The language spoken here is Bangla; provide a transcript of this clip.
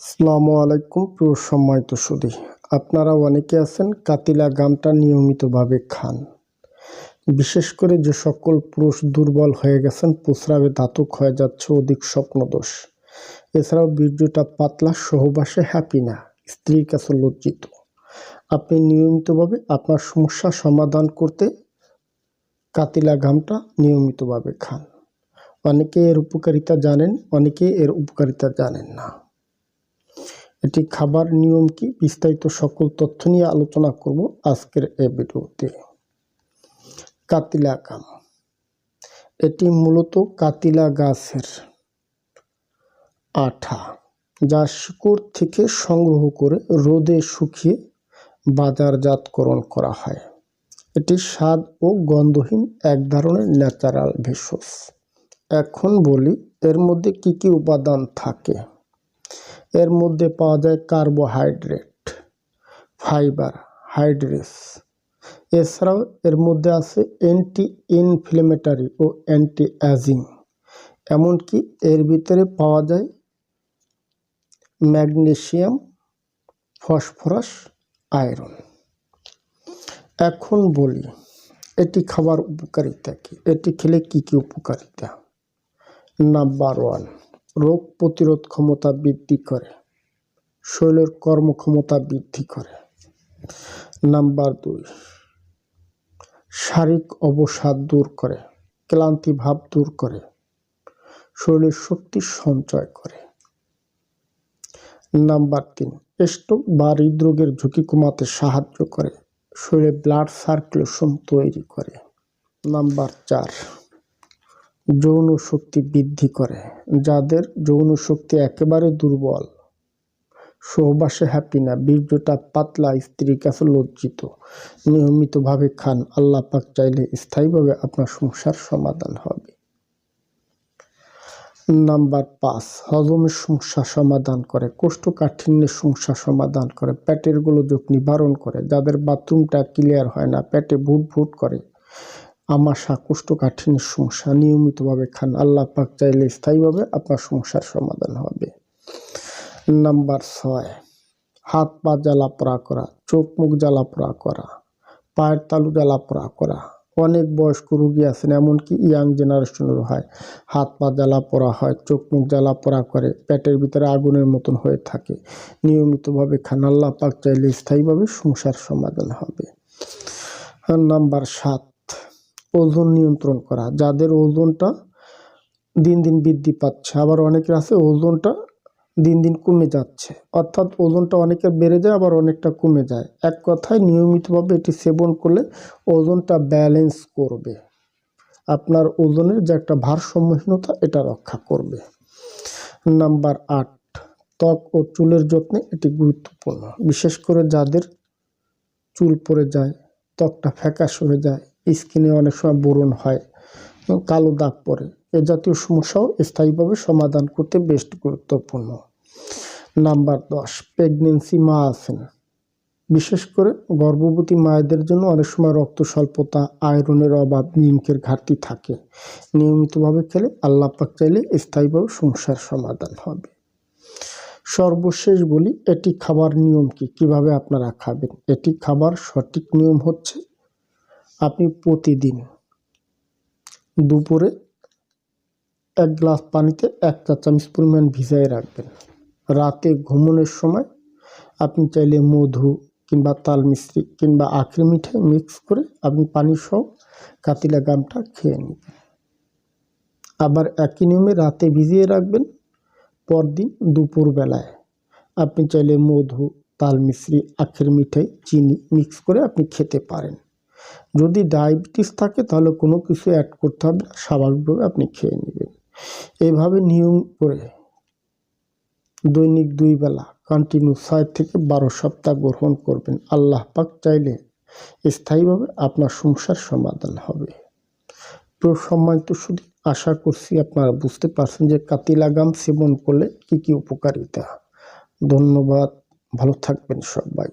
আসসালামু আলাইকুম, প্রিয় সম্মানিত সুদী আপনারা অনেকে আছেন কাতিলা গামটা নিয়মিতভাবে খান। বিশেষ করে যে সকল পুরুষ দুর্বল হয়ে গেছেন, প্রস্রাবে ধাতুক হয়ে যাচ্ছে অধিক স্বপ্নদোষ। এছাড়াও বীর্যটা পাতলা, সহবাসে হ্যাপি না, স্ত্রীর কাছে লজ্জিত। আপনি নিয়মিতভাবে আপনার সমস্যা সমাধান করতে কাতিলা ঘামটা নিয়মিতভাবে খান। অনেকে এর উপকারিতা জানেন, অনেকে এর উপকারিতা জানেন না। এটি খাবার নিয়ম কি? বিস্তারিত সকল তথ্য নিয়ে আলোচনা করব আজকের এ ভিডিওতে। কাতিলা কাম এটি মূলত কাতিলা গাছের আঠা যা শিকড় থেকে সংগ্রহ করে রোদে শুকিয়ে বাজারজাতকরণ করা হয়। এটি স্বাদ ও গন্ধহীন এক ধরনের ন্যাচারাল ভেষজ। এখন বলি এর মধ্যে কি কি উপাদান থাকে। এর মধ্যে পাওয়া যায় কার্বোহাইড্রেট, ফাইবার, হাইড্রেস। এছাড়াও এর মধ্যে আছে অ্যান্টি ইনফ্লেমেটারি ও অ্যান্টি অ্যাজিং এমনকি এর ভিতরে পাওয়া যায় ম্যাগনেশিয়াম ফসফরাস, আয়রন। এখন বলি, এটি খাবার উপকারিতা কি? এটি খেলে কি কি উপকারিতা? Number one. রোগ প্রতিরোধ ক্ষমতা বৃদ্ধি করে, শরীরের কর্মক্ষমতা বৃদ্ধি করে। নাম্বার দুই, শারীরিক অবসাদ দূর করে, ক্লান্তি ভাব দূর করে, শরীরের শক্তি সঞ্চয় করে। নাম্বার তিন, স্ট্রোক বা হৃদরোগের ঝুঁকি কমাতে সাহায্য করে, শরীরে ব্লাড সার্কুলেশন তৈরি করে। নাম্বার চার যৌন শক্তি বৃদ্ধি করে, যাদের যৌন শক্তি একেবারে দুর্বল। সহবাসে হ্যাপি না, বীর্যটা পাতলা, স্ত্রীর কাছে লজ্জিত। নিয়মিতভাবে খান, আল্লাহ পাক চাইলে স্থায়ীভাবে আপনার সমস্যার সমাধান হবে। নাম্বার পাঁচ, হজমের সমস্যা সমাধান করে কোষ্ঠকাঠিন্যের সমস্যা সমাধান করে, পেটের গোলযোগ নিবারণ করে, যাদের বাথরুমটা ক্লিয়ার হয় না, পেটে ভুট ভুট করে। আমাশা কোষ্ঠকাঠিন্যের সমস্যা নিয়মিতভাবে খান। আল্লাহ পাক চাইলে স্থায়ীভাবে আপনার সমস্যার সমাধান হবে। নাম্বার ছয়, হাত পা জ্বালা পোড়া করা, চোখ মুখ জ্বালা পোড়া করা, পায়ের তালু জ্বালা পোড়া করা। অনেক বয়স্ক রুগী আছেন, এমনকি ইয়াং জেনারেশনেরও হয়। হাত পা জ্বালা পোড়া হয়, চোখ মুখ জ্বালা পোড়া করে, পেটের ভিতরে আগুনের মতন হয়ে থাকে। নিয়মিতভাবে খান। আল্লাহ পাক চাইলে স্থায়ীভাবে সমস্যার সমাধান হবে। নাম্বার সাত ওজন নিয়ন্ত্রণ করা। যাদের ওজনটা দিন দিন বৃদ্ধি পাচ্ছে, আবার অনেকের আছে ওজনটা দিন দিন কমে যাচ্ছে। অর্থাৎ ওজনটা অনেকের বেড়ে যায়, আবার অনেকটা কমে যায়। এক কথায় নিয়মিতভাবে এটি সেবন করলে ওজনটা ব্যালেন্স করবে। আপনার ওজনের যে একটা ভারসাম্যহীনতা, এটা রক্ষা করবে। নাম্বার আট, ত্বক ও চুলের যত্নে এটি গুরুত্বপূর্ণ। বিশেষ করে যাদের চুল পড়ে যায়, ত্বকটা ফ্যাকাশ হয়ে যায় স্কিনে অনেক সময় বোরন হয়, কালো দাগ পড়ে। এ জাতীয় সমস্যাও স্থায়ীভাবে সমাধান করতে বেশ গুরুত্বপূর্ণ। নাম্বার দশ, প্রেগনেন্সি মা আছেন। বিশেষ করে গর্ভবতী মায়েদের জন্য অনেক সময় রক্ত স্বল্পতা আয়রনের অভাব, নিমকের ঘাটতি থাকে। নিয়মিতভাবে খেলে আল্লাহ পাক চাইলে স্থায়ীভাবে সমস্যার সমাধান হবে। সর্বশেষ বলি, এটি খাবার নিয়ম কি? কীভাবে আপনারা খাবেন? এটি খাবার সঠিক নিয়ম হচ্ছে আপনি প্রতিদিন দুপুরে এক গ্লাস পানিতে এক চা চামচ পরিমাণ ভিজাই রাখবেন। রাতে ঘুমানোর সময় আপনি চাইলে মধু কিংবা তাল মিশ্রি কিংবা আখের মিঠাই মিক্স করে আপনি পানি সহ কাতিলা গামটা খেয়ে নেবেন। আবার একই নিয়মে রাতে ভিজিয়ে রাখবেন পরদিন দুপুরবেলায়। আপনি চাইলে মধু, তাল মিশ্রি, আখের মিঠাই, চিনি মিক্স করে আপনি খেতে পারেন। যদি ডায়াবেটিস থাকে, তাহলে কোনো কিছু অ্যাড করতে হবে না, স্বাভাবিকভাবে আপনি খেয়ে নেবেন। এইভাবে নিয়ম করে দৈনিক দুই বেলা কন্টিনিউ ছয় থেকে বারো সপ্তাহ গ্রহণ করবেন। আল্লাহ পাক চাইলে স্থায়ীভাবে আপনার সমস্যার সমাধান হবে। সম্মানিত শুধু আশা করছি আপনারা বুঝতে পারছেন যে কাতিলাগাম সেবন করলে কি কি উপকারিতা। ধন্যবাদ, ভালো থাকবেন সবাই।